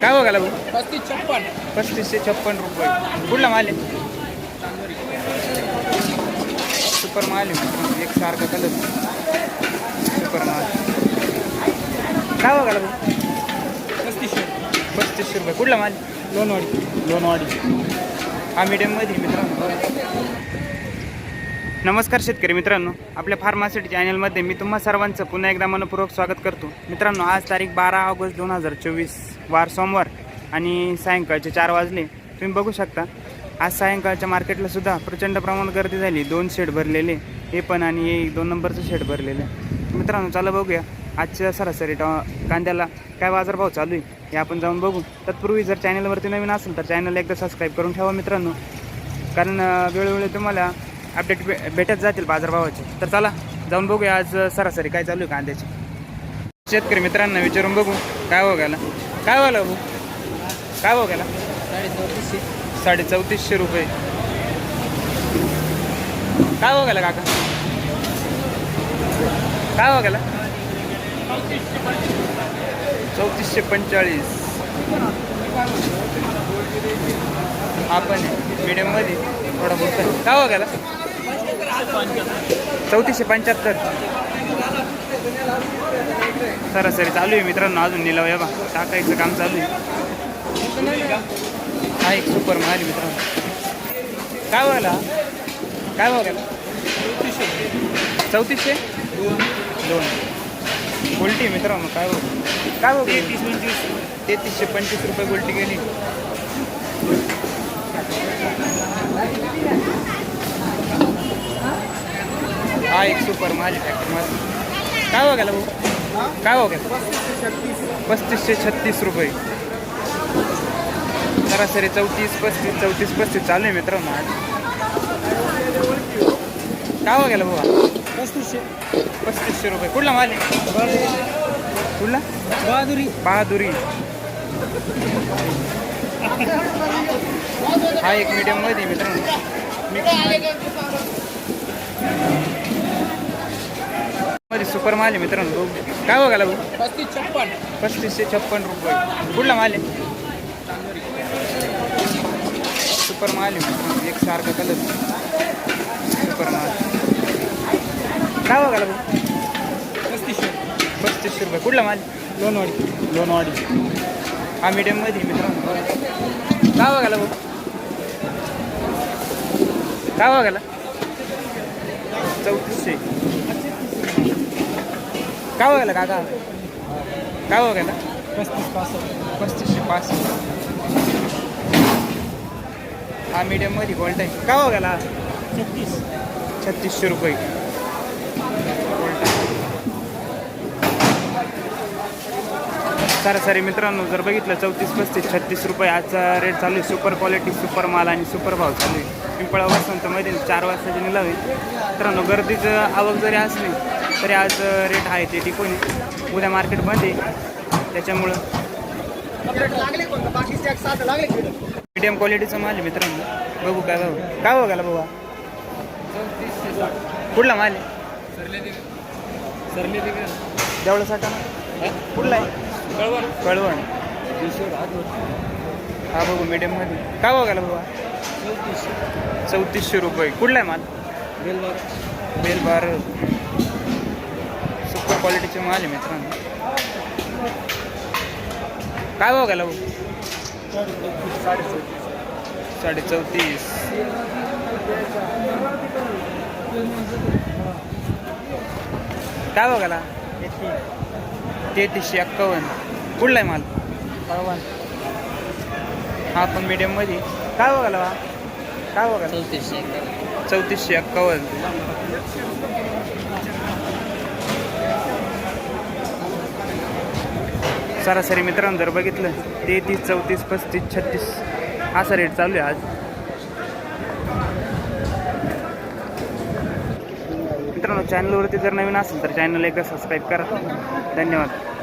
काय बघायला भाऊ? पस्तीस छप्पन. पस्तीसशे छप्पन रुपये. कुठला माल आहे? सुपर माल आहे. एक सारखा कलर सुपर माल. काय बघायला भाऊ? पस्तीसशे. पस्तीसशे रुपये. कुठला माल? लोणवाडी. लोणवाडी. हा मीडियममध्ये मित्रांनो. नमस्कार शेतकरी मित्रांनो. आपल्या फार्मासिटी चॅनलमध्ये मी तुम्हा सर्वांचं पुन्हा एकदा मनपूर्वक स्वागत करतो. मित्रांनो आज तारीख बारा ऑगस्ट दोन हजार चोवीस. वार सोमवार आणि सायंकाळचे चार वाजले. तुम्ही बघू शकता. आज सायंकाळच्या मार्केटला सुद्धा प्रचंड प्रमाणात गर्दी झाली. दोन शेड भरलेले. हे पण आणि हे दोन नंबरचं शेड भरलेलं. आहे मित्रांनो चला बघूया. आजच्या सरासरी टॉ कांद्याला काय बाजारभाव चालू आहे हे आपण जाऊन बघू. तत्पूर्वी जर चॅनलवरती नवीन असेल तर चॅनल एकदा सबस्क्राईब करून ठेवा मित्रांनो. कारण वेळोवेळी तुम्हाला अपडेट भे भेटत जातील बाजारभावाचे. तर चला जाऊन बघूया आज सरासरी काय चालू आहे कांद्याची. शेतकरी मित्रांना विचारून बघू. काय हो गेला? काय हो भाऊ काय हो गेला? साडे चौतीसशे रुपये. काय हो गेला काका? काय हो गेला? चौतीसशे पंचेचाळीस आपण मीडियममध्ये थोडा बहुत काय हो गेला? चौतीसशे पंच्याहत्तर. सरासरी चालू आहे मित्रांनो अजून निलाव या बा. टाकायचं काम चालू आहे. हा एक सुपर माल मित्रांनो. काय व्हायला काय व्हायला चौतीसशे? दोन. गोल्टी मित्रांनो काय बघू काय बघू तेहतीस पंचवीस तेहतीसशे पंचवीस रुपये गोल्टी गेली. हा एक सुपर माझी फॅक्टरी माझी काय बघायला भाऊ? काय गेला पस्तीसशे छत्तीस रुपये. सरासरी चौतीस पस्तीस चौतीस पस्तीस चालू आहे मित्रांनो काय भाव गेला भाऊ पस्तीसशे. पस्तीसशे रुपये. कुठला माल आहे? कुठला? बहादुरी बहादुरी. हा एक मीडियममध्ये आहे मित्रांनो. सुपर माल आहे मित्रांनो बघू. काय बघायला भाऊ पस्तीस छप्पन. पस्तीसशे छप्पन रुपये. कुठला माल आहे? सुपर माल आहे मित्रांनो एक सारखा कलर सुपर माल. काय बघायला भाऊ पस्तीसशे पस्तीसशे रुपये. कुठला माल? लोणवाडी. लोणवाडी. हा मीडियममध्ये मित्रांनो. काय बघायला भाऊ काय बघायला? चौतीसशे. काय बघायला काका? काय बघायला? पस्तीस पासष्ट. पस्तीसशे पाच हा मीडियममध्ये गोल्ड आहे. काय बघायला? छत्तीस. छत्तीसशे रुपये. सरासरी मित्रांनो जर बघितलं चौतीस पस्तीस छत्तीस रुपये. आजचा रेट चालू आहे. सुपर क्वालिटी सुपर माल आणि सुपर भाव चालू आहे. पिंपळा वसंतमध्ये चार वाजताचे निलाव मित्रांनो गर्दीचं आवक जरी असली तरी आज रेट आहे ते टिकून. उद्या मार्केट बंद आहे. त्याच्यामुळं. मीडियम क्वालिटीचा माल आहे मित्रांनो. बघू काय बघू काय बघायला बाबा कुठला माल आहे? देवळा साठा कुठला आहे? कळवण. कळवण. हा बघू मीडियममध्ये काय बघायला बाबा चौतीसशे. चौतीसशे रुपये. कुठला आहे माल? बेलबार. बेल बार सुपर क्वालिटीचे माल आहे मित्रांनो. काय बघायला भाऊ? साडे चौतीस काय बघायला तेहतीसशे एक्कावन्न. कुठला आहे माल? हा पण मीडियममध्ये काय बघायला बा काय बघायला चौतीसशे चौतीसशे एक्कावन्न. सरासरी मित्रांनो जर बघितलं तेहतीस चौतीस पस्तीस छत्तीस असा रेट चालू आहे आज. मित्रांनो चॅनलवरती जर नवीन असेल तर चॅनल एकदा सबस्क्राईब करा. धन्यवाद.